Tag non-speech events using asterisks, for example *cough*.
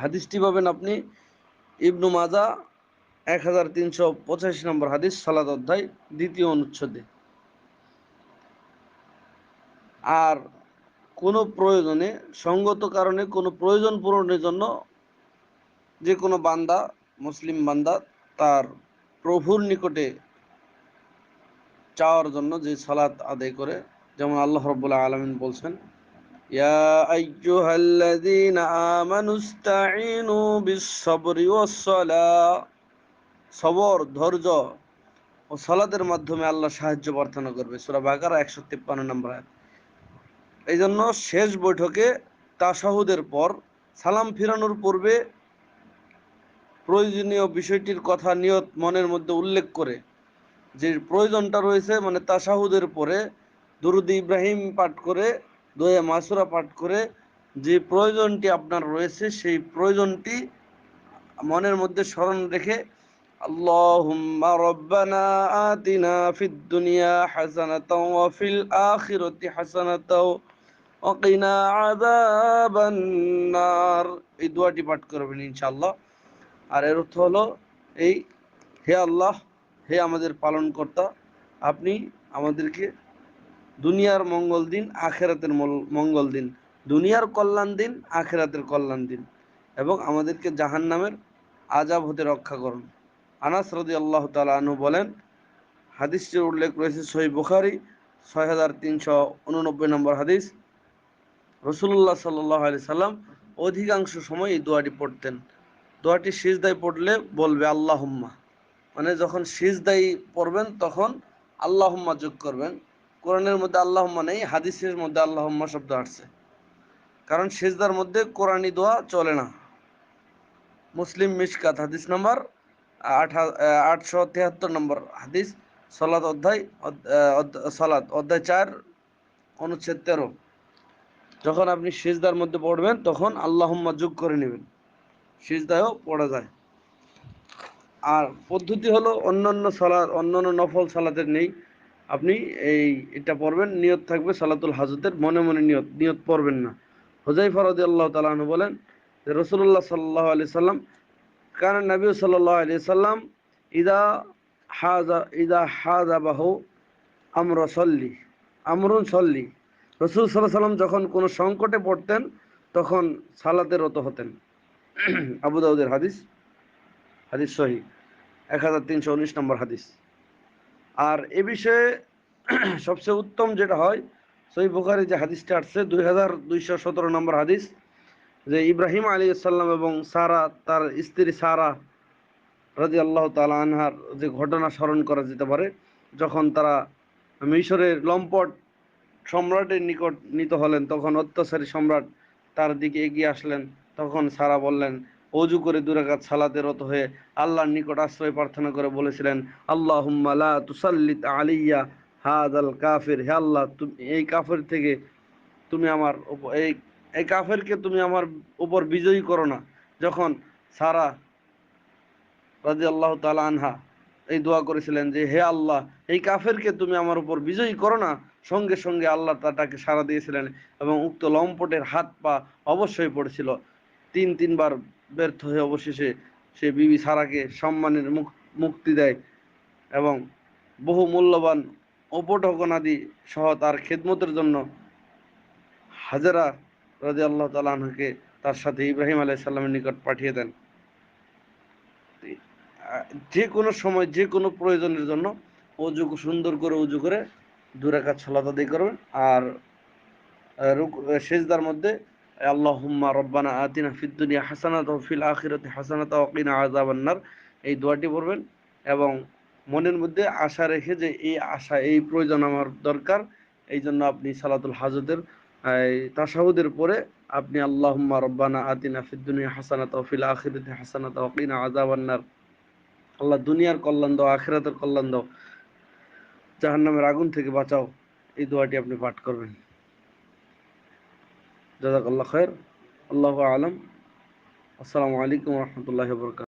হাদিসটি পাবেন আপনি ইবনু মাজা, এক হাজার তিনশো পঁচাশি নম্বর হাদিস সালাদ অধ্যায়, দ্বিতীয় অনুচ্ছেদে। আর কোনো প্রয়োজনে, সঙ্গত কারণে, কোনো প্রয়োজন পূরণের জন্য যে কোনো বান্দা, মুসলিম বান্দা, তার প্রভুর নিকটে চাওয়ার জন্য যে সালাত আদায় করে, যেমন আল্লাহ রব্বুল্লাহ আলমিন বলছেন يا أيها الذين آمنوا استعينوا بالصبر والصلاة সবর ধৈর্য ও সালাতের মাধ্যমে আল্লাহ সাহায্য প্রার্থনা করবে সুরা বাকারা একশো তিপ্পান্ন নম্বর এই জন্য শেষ বৈঠকে তাসাহুদের পর সালাম ফিরানোর পূর্বে প্রয়োজনীয় বিষয়টির কথা নিয়ত মনের মধ্যে উল্লেখ করে যে প্রয়োজনটা রয়েছে মানে তাসাহুদের পরে দুরুদ ইব্রাহিম পাঠ করে দোয়ে মাসুরা পাঠ করে যে প্রয়োজনটি আপনার রয়েছে, সেই প্রয়োজনটি মনের মধ্যে স্মরণ রেখে আতিনা ফিদ দুনিয়া হাসানাতাও ওয়া ফিল আখিরাতি হাসানাতাও ওয়া কিনা আযাবান এই দোয়াটি পাঠ করবেন ইনশাআল্লাহ। আর এর অর্থ হলো, এই হে আল্লাহ, হে আমাদের পালনকর্তা, আপনি আমাদেরকে দুনিয়ার মঙ্গল দিন, আখেরাতের মঙ্গল দিন। দুনিয়ার কল্যাণ দিন, আখেরাতের কল্যাণ দিন। এবং আমাদেরকে জাহান নামের আজাব হতে রক্ষা করুন। আনাস রদি আল্লাহ তালু বলেন, হাদিসটির উল্লেখ রয়েছে সহি বুখারি ছয় হাজার তিনশো উননব্বই নম্বর হাদিস। রসুল্লাহ সাল্লাহ আলি সাল্লাম অধিকাংশ সময় এই দোয়াটি পড়তেন। দোয়াটি সিজদায় পড়লে বলবে আল্লাহম্মা। মানে যখন সিজদাই পড়বেন তখন আল্লাহম্মা যোগ করবেন। কোরআনের মধ্যে আল্লাহম্মা নেই, হাদিসের মধ্যে আল্লাহম্মা শব্দ আসছে। কারণ সেজদার মধ্যে কোরআনি দোয়া চলে না। মুসলিম মিশকাত হাদিস নম্বর আটশো নম্বর হাদিস সলাদ অধ্যায় সলাদ অধ্যায় চার, অনুচ্ছেদ তেরো। যখন আপনি সিজদার মধ্যে পড়বেন, তখন আল্লাহম্মা যোগ করে নেবেন। সিজদায়ও পড়া যায়। আর পদ্ধতি হলো অন্যান্য সালাদ অন্যান্য নফল সালাদের নেই। আপনি এই এটা পড়বেন, নিয়ত থাকবে সালাতুল হাজতের, মনে মনে নিয়ত নিয়ত পড়বেন না। হুজাই ফরদি আল্লাহ তালু বলেন যে রসুল্লাহ সাল্লাহ আলি সাল্লাম, কান নবী সাল্লাহ আলি সাল্লাম, ইদা হাজা ইদা হাজা বাহু আমর সল্লি, আমরুন সল্লি। রসুল সাল্লাহ সাল্লাম যখন কোনো সংকটে পড়তেন, তখন সালাতে রত হতেন। আবু দাউদের হাদিস হাদিস সহি, এক হাজার তিনশো উনিশ নম্বর হাদিস। আর এ বিষয়ে *clears throat* সবচেয়ে উত্তম যেটা হয়, সই বুখারি যে হাদিসটা আসছে, দুই হাজার দুইশো সতেরো নম্বর হাদিস, যে ইব্রাহিম আলী সাল্লাম এবং সারা, তার স্ত্রী সারা রাজি আল্লাহ তালা আনহার যে ঘটনা স্মরণ করা যেতে পারে, যখন তারা মিশরের লম্পট সম্রাটের নিকট নিত হলেন, তখন অত্যাচারী সম্রাট তার দিকে এগিয়ে আসলেন, তখন সারা বললেন অজু করে দুরাকাত সালাতে রত হয়ে আল্লাহর নিকট আশ্রয় প্রার্থনা করে বলেছিলেন আল্লাহ লা তুসাল্লিত আলিয়া হাদ আল কাফের। হে আল্লাহ, তুমি এই কাফের থেকে তুমি আমার এই এই কাফেরকে তুমি আমার উপর বিজয়ী করো না। যখন সারা রাজি আল্লাহ তালা আনহা এই দোয়া করেছিলেন যে, হে আল্লাহ, এই কাফেরকে তুমি আমার উপর বিজয়ী করো না। সঙ্গে সঙ্গে আল্লাহ তাকে সারা দিয়েছিলেন এবং উক্ত লম্পটের হাত পা অবশ্যই পড়েছিল। তিন, তিনবার ব্যর্থ হয়ে অবশেষে সে বিবি সারাকে সম্মানের মুক্তি দেয় এবং বহু মূল্যবান উপটকনাদি সহ তার খেদমতের জন্য হাজারা রাজি আল্লাহ তালাহকে তার সাথে ইব্রাহিম আলাইসাল্লামের নিকট পাঠিয়ে দেন। যে কোনো সময়, যে কোনো প্রয়োজনের জন্য অজু সুন্দর করে উজু করে দুরাকাত সালাত আদায় করবেন। আর সেজদার মধ্যে আল্লাহুম্মা রব্বানা আতিনা হাসানাত ফিল হাসানাত আযাবান্নার এই দোয়াটি পড়বেন এবং মনের মধ্যে আশা রেখে যে এই আশা, এই প্রয়োজন আমার দরকার এই জন্য আপনি সালাতুল হাজতের, এই তাশাহুদের পরে আপনি আল্লাহুম্মা রব্বানা আতিনা ফিদ দুনিয়া হাসানাতা ফিল আখিরাতি হাসানাতা ওয়া কিনা আযাবান আল্লাহ দুনিয়ার কল্যাণ দাও, আখিরাতের কল্যাণ দাও। জাহান্নামের আগুন থেকে বাঁচাও। এই দোয়াটি আপনি পাঠ করবেন। جزاك الله خير. الله أعلم. السلام عليكم ورحمة الله وبركاته.